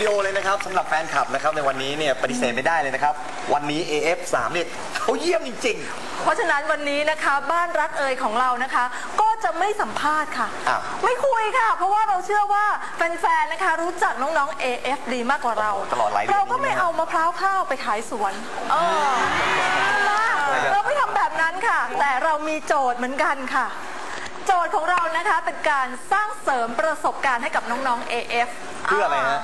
สตูดิโอเลยนะครับสำหรับแฟนคลับนะครับในวันนี้เนี่ยปฏิเสธไม่ได้เลยนะครับ วันนี้ AF3 เนี่ยเขาเยี่ยมจริง เพราะฉะนั้นวันนี้นะคะบ้านรักเอยของเรานะคะ ก็จะไม่สัมภาษณ์ค่ะ อ้าวไม่คุยค่ะ เพราะว่าเราเชื่อว่าแฟนๆนะคะรู้จักน้องๆ AF ดีมากกว่าเราตลอดหลายเดือนเราก็ไม่เอามะพร้าวข้าวไปขายสวนเออเราไม่ทำแบบนั้นค่ะ แต่เรามีโจทย์เหมือนกันค่ะ โจทย์ของเรานะคะเป็นการสร้างเสริมประสบการณ์ให้กับน้องๆ AF เพื่ออะไรฮะ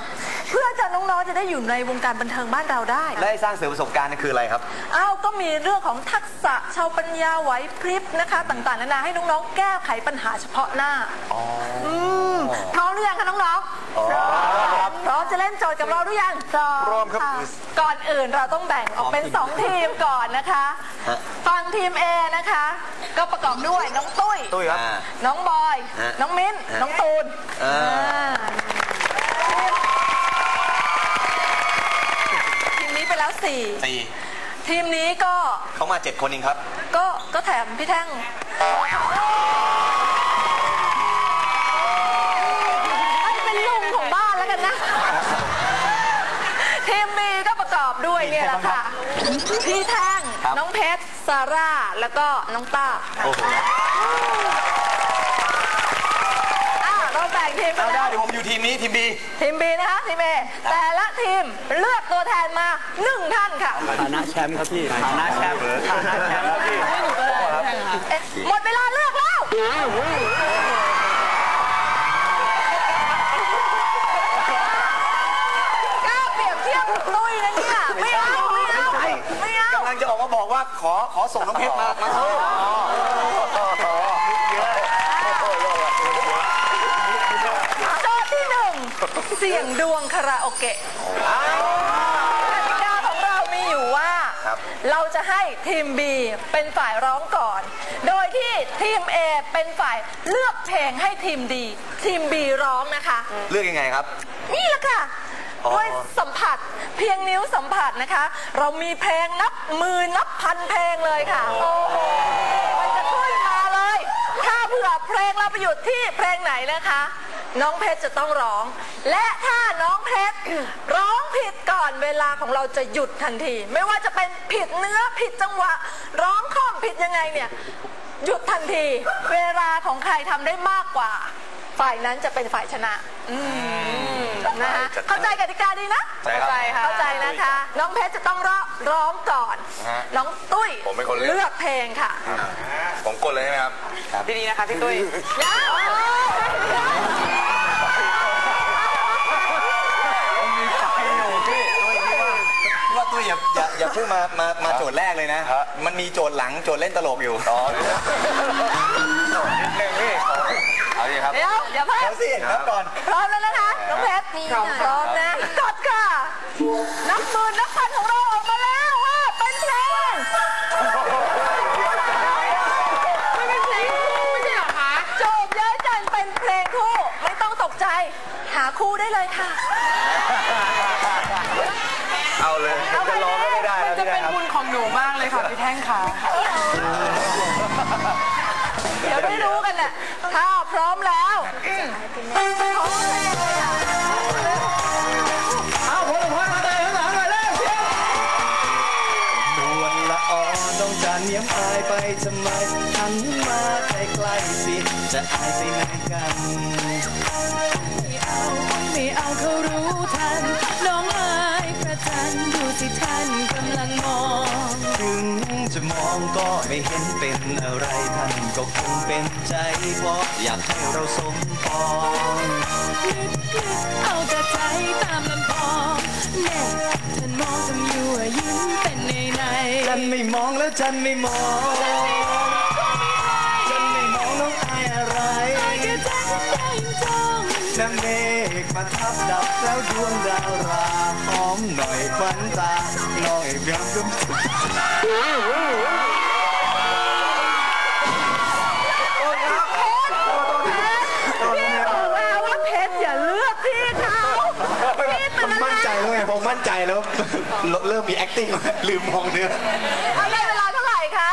เพื่อจะน้องๆจะได้อยู่ในวงการบันเทิงบ้านเราได้ๆและให้สร้างเสริมประสบการณ์นี่คืออะไรครับ อ้าวก็มีเรื่องของทักษะชาวปัญญาไหวพริบนะคะ ต่างๆนานาให้น้องๆแก้ไขปัญหาเฉพาะหน้ามพร้อมหรือยังคะน้องๆพร้อมพร้อมจะเล่นโจทย์กับเราหรือยังพร้อมพร้อมครับะก่อนอื่นเราต้องแบ่งออกเป็นพร้อม2ทีมก่อนนะคะฮะ ฝั่งทีม A นะคะ ก็ประกอบด้วยน้องตุ้ย ตุ้ยครับ น้องบอย ฮะน้องมิ้น ฮะน้องตูนอ่า อ่าทีมนี้ไป แล้วสี่สี่ทีมนี้ก็เขามา7คนเองครับ ก็ก็แถมพี่แท่งให้เป็นลุงของบ้านแล้วกันนะ ทีมบีก็ประกอบด้วยเนี่ยแหละค่ะ พี่แท่ง ครับ น้องเพชรซาร่า แล้วก็น้องต้าโอ้โหอะเราแบ่งทีมกัเอานได้แล้วเดี๋ยวผม อยู่ทีมนี้ทีมบีทีมบีนะคะทีมเอแต่ละทีมเลือกตัวแทนมาหนึ่งท่านค่ะฐานะแชมป์ครับพี่ฐานะแชมป์ฐานะแชมป์ครับพี่เอ๊ะหมดเวลาเลือกแล้วกล้าเปรียบเทียบกับตุ้ยนะเนี่ยไม่เอาไม่เอาไม่เอากำลังจะออกมาบอกว่าขอขอส่งน้องเพชรมามาสู้ โจทย์ที่หนึ่ง เสี่ยงดวงคาราโอเกะกติกาของเรามีอยู่ว่า ครับเราจะให้ทีม B เป็นฝ่ายร้องก่อน โดยที่ทีม A เป็นฝ่ายเลือกเพลงให้ทีม D ทีม B ร้องนะคะ เลือกยังไงครับ นี่แหละค่ะอ๋อ ด้วยสัมผัสเพียงนิ้วสัมผัสนะคะ เรามีเพลงนับหมื่นนับพันเพลงเลยค่ะ โอ้โหมันจะขึ้นมาเลย ถ้าเผื่อเพลงเราไปหยุดที่เพลงไหนนะคะ น้องเพชรจะต้องร้อง และถ้าน้องเพชร ร้องผิดก่อนเวลาของเราจะหยุดทันที ไม่ว่าจะเป็นผิดเนื้อผิดจังหวะ ร้องข้อมผิดยังไงเนี่ยหยุดทันที เวลาของใครทำได้มากกว่า ฝ่ายนั้นจะเป็นฝ่ายชนะ อืมนะคะเข้าใจกติกาดีนะใช่ครับเข้าใจนะคะ น้องเพชรจะต้องร้องร้องก่อนฮะน้องตุ้ยผมเป็นคนเลือกเลือกเพลงค่ะ ผมกดเลยใช่ไหมครับดีๆนะคะพี่ตุ้ย ว่าตุ้ย อย่าอย่าอย่าเพิ่งมามามาโจทย์แรกเลยนะมันมีโจทย์หลังโจทย์เล่นตลกอยู่อ๋อนิดนึงพี่เอาดิครับ เดี๋ยวเดี๋ยวเพิ่เดี๋มยวสิครับก่อน พร้อมแล้วนะคะน้องเพชรพร้อมพร้อมนะกดค่ะนับหมื่นนับพันของเราออกมาแล้วว่าเป็นเพลงไม่เป็นเพลงคู่ไม่ใช่เหรอคะโจบเย้ยจันเป็นเพลงคู่ไม่ต้องตกใจ หาคู่ได้เลยค่ะ เอาเลยจะร้องก็ไม่ได้มันแล้วจะพี่เป็นครับบุญของหนูมากเลยค่ะพี่แท่งค่ะ เดี๋ยวได้รู้กันแหละ ถ้าพร้อมแล้วพร้อมเลยอะเอาผมพอมาเตะข้างหลังหน่อยเลยนวลละออน้องจะเนียมอายไปทำไมหันมาใกล้ๆสิ จะอายไปไหนกัน อะไรท่านก็คงเป็นใจเพราะอยากให้เราสมปองลึกลึกเอาแต่ใจตามลำพองแน่ท่านมองทำอยู่ยิ้มเป็นในในจันไม่มองแล้วจันไม่มองจันไม่มองน้องอายอะไรอายก็จันได้จ้องน้ำเมฆมาทับดับแล้วดวงดาวราหอมหน่อยควันตาหน่อยเพียงดม เริ่มมี acting ลืมมองเนื้อเอาได้เวลาเท่าไหร่คะ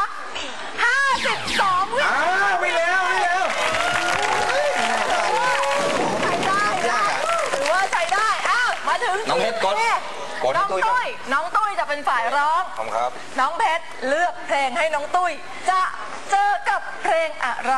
52วิอ้าวไม่แล้วไม่แล้วใช้ได้นะถือว่าใช้ได้ อ้าว มาน้องเพชรกดนี่กดให้น้องตุ้ยครับตุ้ยน้องตุ้ยจะเป็นฝ่ายร้องขอบคุณครับ น้องเพชรเลือกเพลงให้น้องตุ้ย จะเจอกับเพลงอะไร